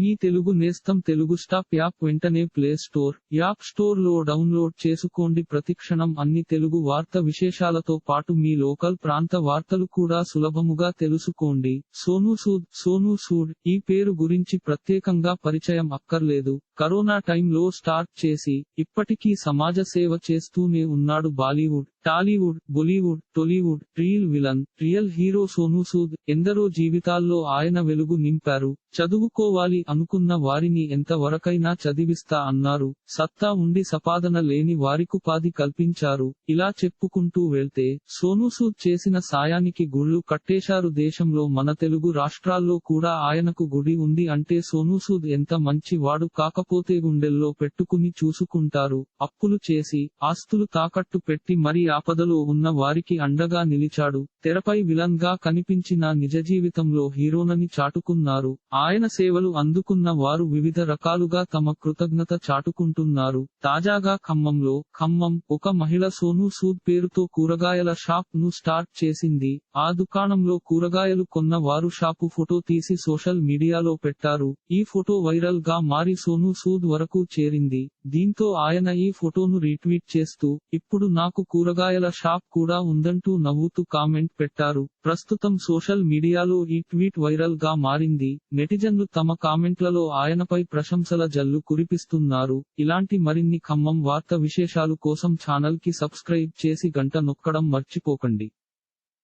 మీ తెలుగు నేస్తం Telugu stop app వెంటనే play store app స్టోర్లో డౌన్లోడ్ చేసుకోండి. ప్రతిక్షణం అన్ని తెలుగు వార్త విశేషాలతో పాటు మీ లోకల్ ప్రాంత వార్తలు కూడా సులభముగా తెలుసుకోండి. సోను సూద్ సోను సూడ్ ఈ పేరు గురించి ప్రత్యేకంగా పరిచయం అక్కర్లేదు. కరోనా టైంలో స్టార్ట్ చేసి ఇప్పటికీ సమాజ సేవ చేస్తూనే ఉన్నాడు Bollywood Tollywood Bollywood Tollywood real villain real hero Sonu Sood ఎందరో జీవితాల్లో ఆయన వెలుగు నింపారు. చదువుకోవాలి అనుకున్న వారిని ఎంత వరకైనా చదివిస్తా అన్నారు. సత్తా ఉండి సపాదన లేని వారికుపాధి కల్పించారు. ఇలా చెప్పుకుంటూ వెళ్తే సోను సూద్ చేసిన సాయానికి గుళ్ళు కట్టేశారు. దేశంలో మన తెలుగు రాష్ట్రాల్లో కూడా ఆయనకు గుడి ఉంది అంటే సోను సూద్ ఎంత మంచి వాడు కాక కాకపోతే గుండెల్లో పెట్టుకుని చూసుకుంటారు. అప్పులు చేసి ఆస్తులు తాకట్టు పెట్టి మరీ ఆపదలో ఉన్న వారికి అండగా నిలిచాడు. తెరపై విలన్గా కనిపించిన నిజ జీవితంలో హీరోనని చాటుకున్నారు. ఆయన సేవలు అందుకున్న వారు వివిధ రకాలుగా తమ కృతజ్ఞత చాటుకుంటున్నారు. తాజాగా ఖమ్మంలో ఖమ్మం ఒక మహిళ సోను సూద్ పేరుతో కూరగాయల షాప్ను స్టార్ట్ చేసింది. ఆ దుకాణంలో కూరగాయలు కొన్న వారు షాపు ఫోటో తీసి సోషల్ మీడియాలో పెట్టారు. ఈ ఫోటో వైరల్గా మారి సోను సూద్ వరకు చేరింది. దీంతో ఆయన ఈ ఫోటోను రీట్వీట్ చేస్తూ ఇప్పుడు నాకు కూరగాయల షాప్ కూడా ఉందంటూ నవ్వుతూ కామెంట్ పెట్టారు. ప్రస్తుతం సోషల్ మీడియాలో ఈ ట్వీట్ వైరల్గా మారింది. నెటిజన్లు తమ కామెంట్లలో ఆయనపై ప్రశంసల జల్లు కురిపిస్తున్నారు. ఇలాంటి మరిన్ని ఖమ్మం వార్త విశేషాలు కోసం ఛానల్కి సబ్స్క్రైబ్ చేసి గంట నొక్కడం మర్చిపోకండి.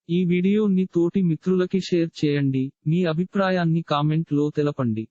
ఈ వీడియోని తోటి మిత్రులకి షేర్ చేయండి. మీ అభిప్రాయాన్ని కామెంట్లో తెలపండి.